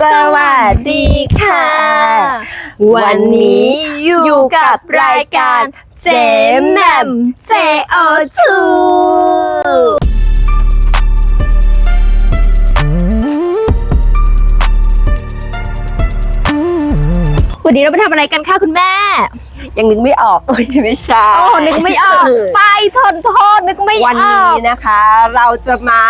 สวัสดีค่ะ วันนี้อยู่กับรายการเจมแหม่ม JO2 วันนี้เราไปทำอะไรกันคะคุณแม่ ยังนึกไม่ออกโอ้ยไม่ใช่โอ้นึกไม่ออก ไปทนโทษนึกไม่ออก วันนี้นะคะ เราจะมา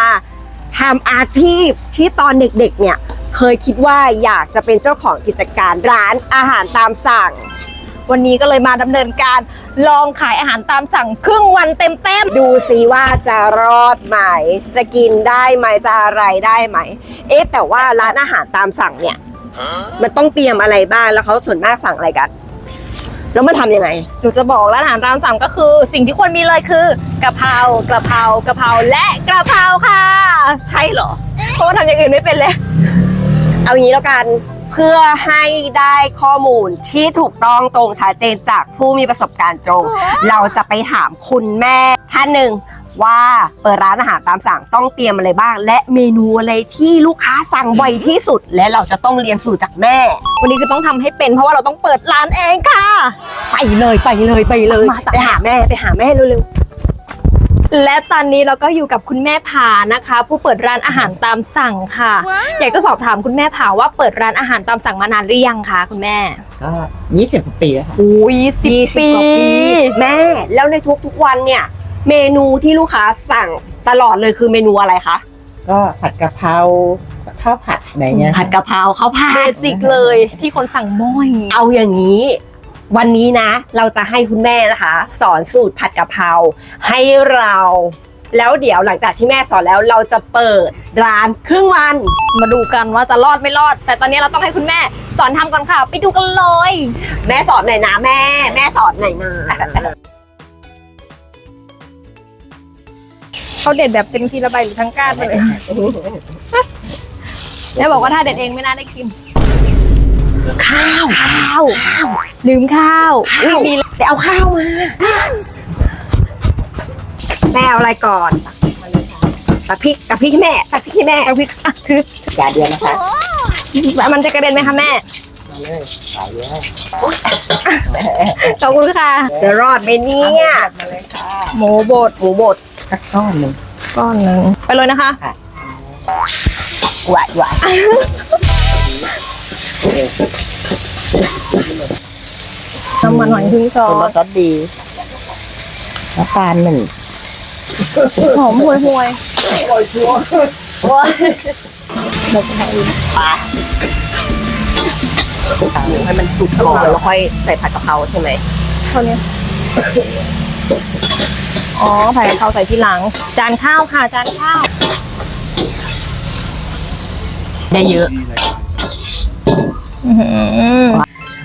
ทำอาชีพที่ตอนเด็กๆเนี่ย เคยคิดว่าอยากจะเป็นเจ้าของกิจการร้านอาหารตามสั่ง วันนี้ก็เลยมาดำเนินการลองขายอาหารตามสั่งครึ่งวันเต็มดูซิว่าจะรอดไหม จะกินได้ไหมจะอะไรได้ไหม เอ๊ะแต่ว่าร้านอาหารตามสั่งเนี่ย มันต้องเตรียมอะไรบ้างแล้วเขาส่วนมากสั่งอะไรกันแล้วมันทำยังไงๆหนูจะบอกร้านอาหารตามสั่งก็คือ สิ่งที่ควรมีเลยคือกะเพรากระเพรากระเพราและกระเพราค่ะ ใช่เหรอ เพราะว่าทำอย่างอื่นไม่เป็นเลย เอางี้แล้วกันเพื่อให้ได้ข้อมูลที่ถูกต้องตรงชัดเจนจากผู้มีประสบการณ์ตรง เราจะไปถามคุณแม่ท่านหนึ่งว่าเปิดร้านอาหารตามสั่งต้องเตรียมอะไรบ้าง และเมนูอะไรที่ลูกค้าสั่งบ่อยที่สุด และเราจะต้องเรียนสูตรจากแม่ วันนี้คือต้องทำให้เป็นเพราะว่าเราต้องเปิดร้านเองค่ะ ไปเลยไปเลยไปเลย มาตามไปหาแม่ไปหาแม่เร็ว และตอนนี้เราก็อยู่กับคุณแม่ผานะคะ ผู้เปิดร้านอาหารตามสั่งค่ะ อยากจะสอบถามคุณแม่ผาว่าเปิดร้านอาหารตามสั่งมานานหรือยังคะคุณแม่ก็ยี่สิบปีแล้วค่ะอุ้ยสิบยี่สิบปีกว่าปีแม่แล้วในทุกๆวันเนี่ย เมนูที่ลูกค้าสั่งตลอดเลยคือเมนูอะไรคะก็ผัดกะเพราข้าวผัดอะไรเงี้ยผัดกะเพราข้าวผัเบดสิกเลยที่คนสั่งม่อยเอาอย่างนี้ วันนี้นะ เราจะให้คุณแม่นะคะ สอนสูตรผัดกะเพราให้เรา แล้วเดี๋ยวหลังจากที่แม่สอนแล้วเราจะเปิดร้านครึ่งวัน มาดูกันว่าจะรอดไม่รอด แต่ตอนนี้เราต้องให้คุณแม่สอนทำก่อนค่ะ ไปดูกันเลย แม่สอนหน่อยนะแม่ แม่สอนหน่อยนะเขาเด็ดแบบเต็มทีละใบหรือทั้งก้านเลยแม่บอกว่าถ้าเด็ดเองไม่น่าได้กิน ข้าวข้าวลืมข้าวข้าวไปเอาข้าวมาแม่เอาอะไรก่อนตักพริกตักพริกให้แม่ตักพริกให้แม่เอาพริกอะถือจานเดียวนะคะมันจะกระเด็นไหมคะแม่มาเลยสายเลยขอบคุณค่ะจะรอดไหมเนี่ยมาเลยค่ะหมูบดหมูบดสักก้อนหนึ่งก้อนหนึ่งไปเลยนะคะหวานหวาน น้ำมันหอยครึ่งช้อคนรนสรสดีน้ำตาลหนึ่งหอมห่วยห่วยโอ้ยปลาให้มันสุกก่อนแล้วค่อยใส่ผัดกะเพราใช่ไหมเท่านี้อ๋อผัดกะเพราใส่ทีหลัง จานข้าวค่ะ จานข้าว ได้เยอะอื้อหือ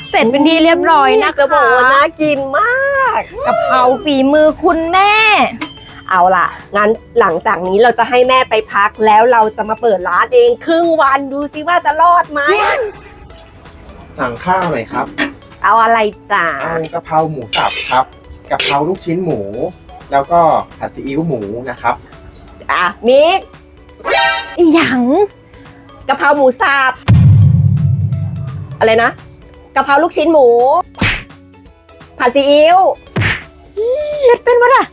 เสร็จเป็นที่เรียบร้อยนะคะจะบอกว่าน่ากินมากกะเพราฝีมือคุณแม่ เอาล่ะ งั้นหลังจากนี้เราจะให้แม่ไปพักแล้วเราจะมาเปิดร้านเองครึ่งวันดูซิว่าจะรอดไหม สั่งข้าวหน่อยครับ เอาอะไรจ้าเอากะเพราหมูสับครับกะเพราลูกชิ้นหมู แล้วก็ผัดซีอิ๊วหมูนะครับ อะมิกอีหยังกะเพราหมูสับ อะไรนะกะเพราลูกชิ้นหมู ผัดซีอิ๊วเฮ็ดเป็นวะล่ะ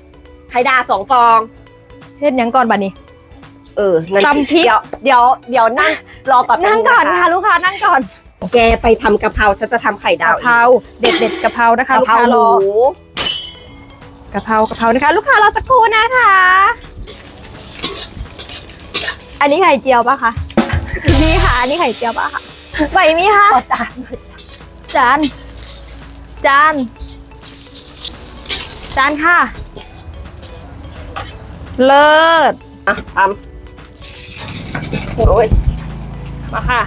ไข่ดาวสองฟอง เฮ็ดหยังก่อนบัดนี้ เอองั้นตำพริก เดี๋ยวเดี๋ยวเดี๋ยวนั่งรอก่อนนั่งก่อนแป๊บค่ะลูกค้านั่งก่อนแกไปทำกะเพราฉันจะทำไข่ดาวกะเพราเด็ดเด็ดๆกะเพรานะคะกะลูกเพราค้าหรมูอกะเพรากะเพรานะคะ ลูกค้ารอสักครู่นะคะ อันนี้ไข่เจียวปะคะนี่ค่ะอันนี้ไข่เจียวปะคะ ไหวไหมคะขอจานจาน จาน จานค่ะ เลิศอะทำโอ้ยมาค่ะ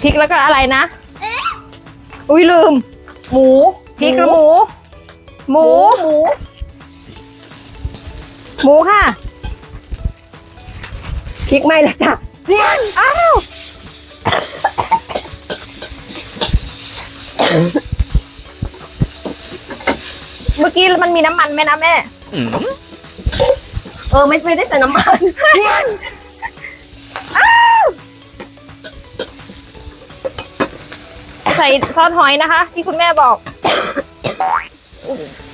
พริกแล้วก็อะไรนะ อุ้ยลืม หมูพริกกระหมู หมู หมู หมูค่ะ พริกไหม่ละจ้ะอ้าวเมื่อกี้มันมีน้ำมันไหมนะแม่ เออไม่ไม่ได้ใส่น้ำมันใส่ซอสหอยนะคะ ที่คุณแม่บอก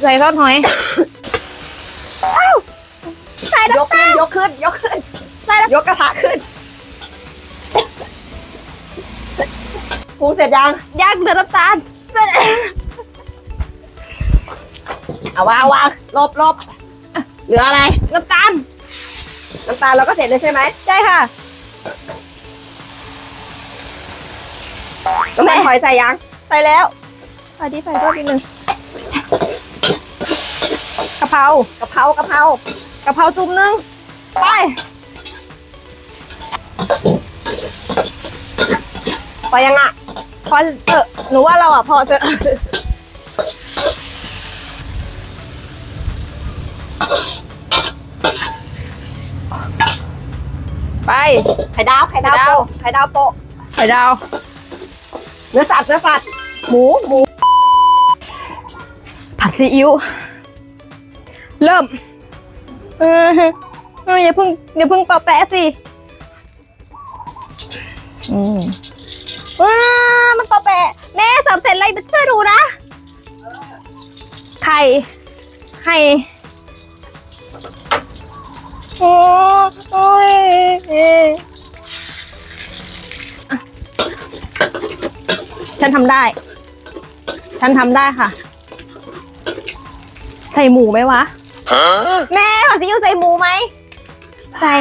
ใส่ซอสหอยอ้าวใส่ยน้ำกขึ้นยกขึ้นยกขึ้น ใส่ยกกระทะขึ้นปรุงเสร็จยังย่างเดือดน้ำตาลเอาวางวางลบลบเหลืออะไร น้ำตาลน้ำตาลเราก็เสร็จเลยใช่ไหมใช่ค่ะน้ำมันหอยใส่ยังใส่แล้วใส่ที่ใส่ด้วยนิดนึงกะเพรากะเพรากะเพรากะเพราจุ่มนึงไป พอยังอะพอเออหนูว่าเราอะพอเถอะไปไข่ดาวไข่ดาวไข่ดาวโปะไข่ดาวโปะไข่ดาว เนื้อสัตว์เนื้อสัตว์หมูหมู ผัดซีอิ๊วเริ่มเออเอออย่าเพิ่งอย่าเพิ่งเปาแปะสิ อืมว้ามันเปาแปะแม่เสิร์ฟเสร็จเลยช่วยดูนะ ไข่ ไข่โอ้โอ้ยเอ๊ะอะฉันทำได้ ฉันทำได้ค่ะ ใส่หมูไหมวะ แม่ผัดซีอิ๊วใส่หมูไหม ใส่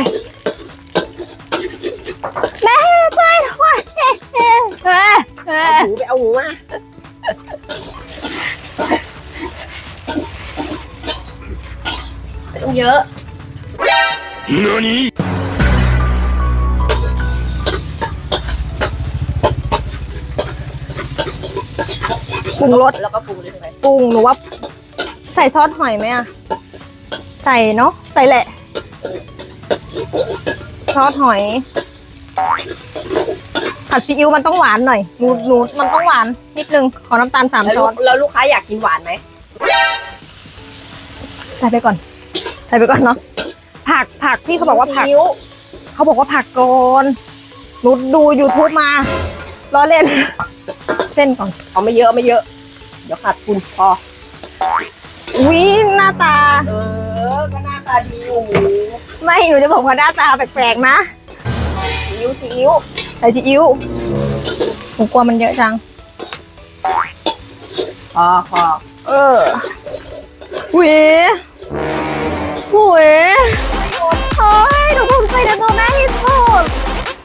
แม่ช่วยด้วยเอ๊ะ เอาหูไปเอาหูมาไม่ต้องเยอะปรุงรสแล้วก็ปรุงเลยใช่ไหมปรุงหนูว่า ใส่ซอสหอยไหมอะใส่เนาะใส่แหละซอสหอย ผัดซีอิ๊วมันต้องหวานหน่อยหนูหนูมันต้องหวานนิดนึง ขอน้ำตาลสามแล้วช้ลูอกนแล้วลูกค้าอยากกินหวานไหมใส่ไปก่อน ใส่ไปก่อนเนาะ ผักผักพี่เขาบอกว่าผัก ซีอิ๊วเขาบอกว่าผักก่อนหนูดู YouTube มาล้อเล่น เส้นก่อน เอาไม่เยอะไม่เยอะ เดี๋ยวขาดทุนพออุ้ยหน้าตา เออ ก็หน้าตาดีอยู่ไม่ หนูจะบอกว่าหน้าตาแปลกๆนะ ซีอิ๊วซีอิ๊วใส่ซีอิ๊วหนูกลัวมันเยอะจังพอพอเออหวีหวีเฮ้ยหนูภูมิใจในตัวแม่ที่สุด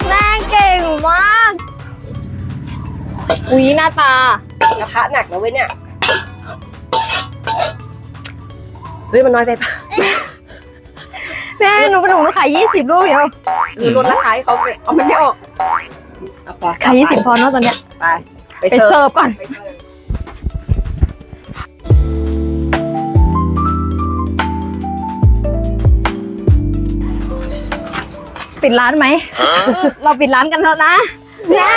แม่เก่งมากอุ้ยหน้าตากระทะหนักนะเว้ยเนี่ย เฮ้ย มันน้อยไปปะ แม่หนูเป็นหนูหนูขายยี่สิบลูกเดียวหรือลดราคาให้เขาเลยเอามันไม่ออกเอาพอขายยี่สิบพอเนาะตอนเนี้ยไปไปไปเสิร์ฟเสิร์ฟก่อน ไปเสิร์ฟปิดร้านไหม เราปิดร้านกันเถอะนะแม่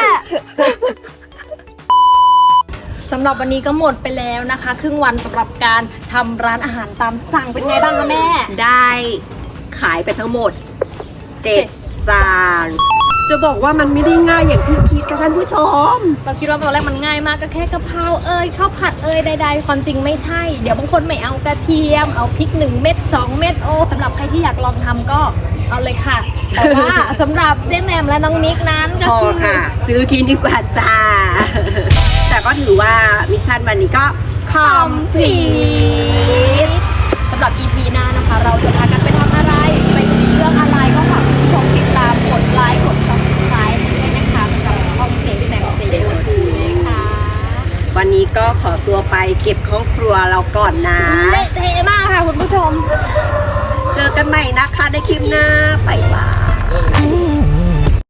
สำหรับวันนี้ก็หมดไปแล้วนะคะ ครึ่งวันสำหรับการทำร้านอาหารตามสั่งเป็นไงบ้างคะแม่ ได้ ขายไปทั้งหมดเจ็ดจาน จะบอกว่ามันไม่ได้ง่ายอย่างที่คิดค่ะท่านผู้ชม เราคิดว่าตอนแรกมันง่ายมากก็แค่กะเพราเอ่ยข้าวผัดเอ่ยใดๆความจริงไม่ใช่ เดี๋ยวบางคนไม่เอากระเทียม เอาพริกหนึ่งเม็ดสองเม็ดโอ้สำหรับใครที่อยากลองทำก็เอาเลยค่ะ แต่ว่าสำหรับเจ๊แหมมและน้องนิกนั้นก็พอคือค่ะ ซื้อกินดีกว่าจ้า แต่ก็ถือว่ามิชชั่นวันนี้ก็คอมพลี ทสำหรับ EP หน้านะคะ เราจะพากันไปทำอะไร ไปคุยเรื่องอะไรก็ฝากคุณผู้ชมติดตามกดไลค์กด subscribe ด้วยนะคะสำหรับช่องเจ๊แหมมเจ๊ดูเลยค่ะ วันนี้ก็ ขอตัวไปเก็บห้องครัวเราก่อนนะ เละเทะมากค่ะคุณผู้ชม เจอกันใหม่นะคะในคลิปหน้า ไปบาย